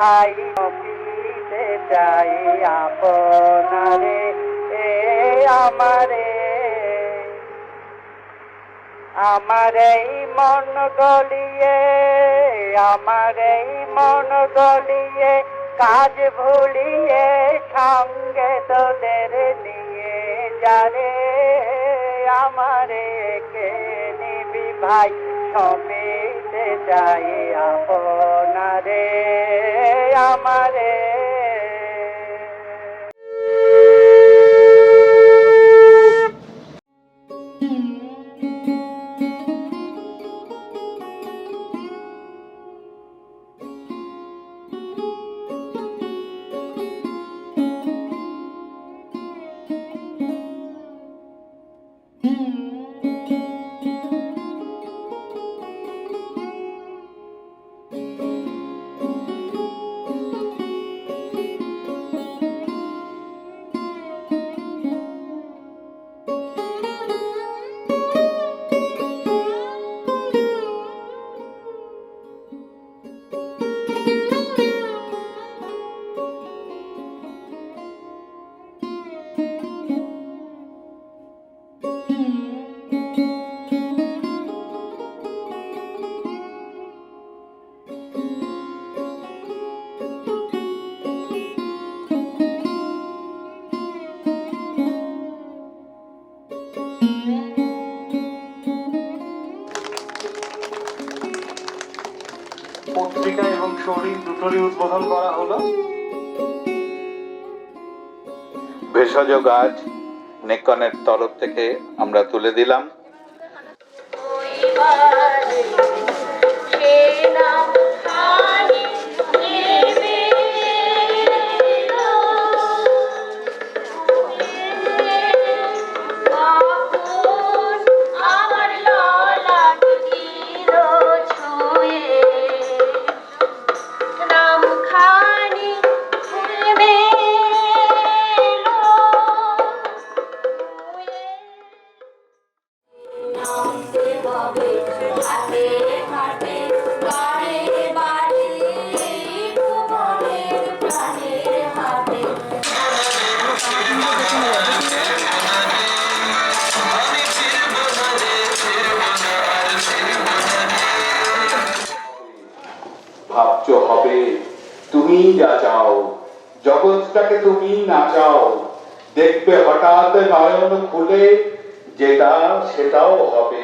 ভাই পিতে যাই আপনারে, এ আমারে। আমার এই মন গলিয়ে আমার এই মন গলিয়ে, কাজ ভুলিয়ে সঙ্গে তোদের নিয়ে যারে। আমারে কে নিবি ভাই, সমিতে যাই আপনারে আমারে পত্রিকা এবং শরীর দুটোরই উদ্বোধন করা হলো। ভেষজ গাছ নেকনের তরফ থেকে আমরা তুলে দিলাম। তুমি যা চাও জগৎটাকে তুমি না চাও দেখবে হঠাৎ নয়ন খুলে যেটা সেটাও হবে।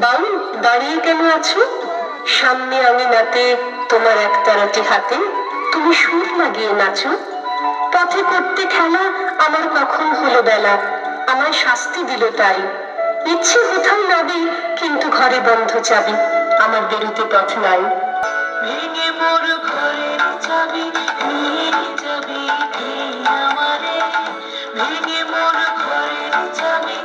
বাবু দাঁড়িয়ে কেন আছো? সামনে আমি নাতে তোমার একতারাটি হাতে। তুমি সুর লাগিয়ে নাচো। পথে করতে খেলা আমার কখন হলো বেলা। আমায় শাস্তি দিল তাই। ইচ্ছে কোথাও নাবি, কিন্তু ঘরে বন্ধ চাবি। আমার বেরোতে পথ নাই। ভেঙে মোর ঘরের চাবি, নিয়ে যাবি আমারে? ভেঙে মোর ঘরের চাবি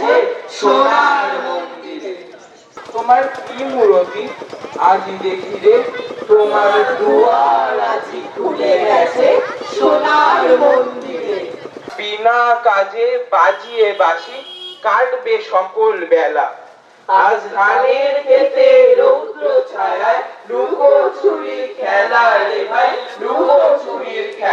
আছে সোনার মন্দিরে। তোমার কি মূরতি? আজি দেখি রে, তোমার দুয়ার আজি খুলে গেছে সোনার মন্দিরে। বিনা কাজে বাজিয়ে বাসি কাটবে সকল বেলা। আজ ধানের খেতে রৌদ্র ছায়ায় লুকো চুরির খেলা রে ভাই লুকো চুরির খেলা।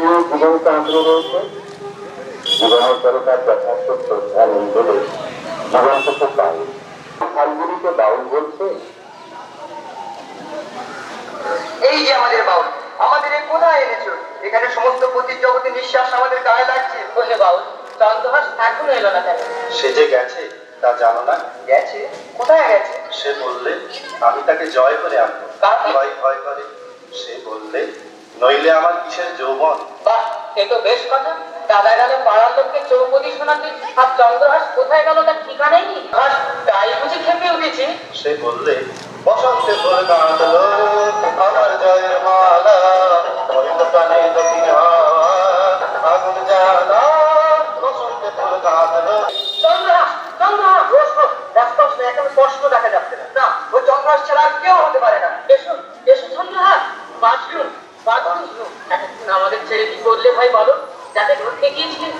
এড়িয়ে জীবনকে আঁকড়ে রয়েছে। জীবনের পরে তার যথার্থ শ্রদ্ধা নেই বলে থেকে পায় খালগুলিকে বাউল বলছে। এই যে আমাদের বাউল আমাদের এ কোথায় এনেছো? এখানে সমস্ত পতির জগতে নিঃশ্বাস আমাদের গায়ে লাগছে। বলে বাউল চন্দ্রহাস এখনও এলো না কেন? সে যে গেছে তা জানো না? গেছে? কোথায় গেছে? সে বললে আমি তাকে জয় করে আনব? ভয় ভয় করে। সে বললে নইলে আমার কিসের যৌবন? এ তো বেশ কথা। দাদা গেল পাড়ার লোককে চৌপতি শোনাতে আর চন্দ্রহাস কোথায় গেল তার ঠিকানাই নেই। হাস তাই বুঝি খেপে উঠেছে। সে বললে বসন্তে ফুল কাঁদলো আমার জয়ের মালা হইল প্রাণে দক্ষিণ আগুন জ্বালা বসন্তে ফুল কাঁদলো চন্দ্রহাস চন্দ্রহাস রোজ রোজ হচ্ছে এখন স্পষ্ট দেখা যাচ্ছে না। না ওই চন্দ্রহাস ছাড়া আর কেউ হতে পারে না। এসো এসো চন্দ্রহাস। বাথরুম বাথরুম ছেড়ে কি করলে ভাই বলো? যাতে ধরতে গিয়েছিলেন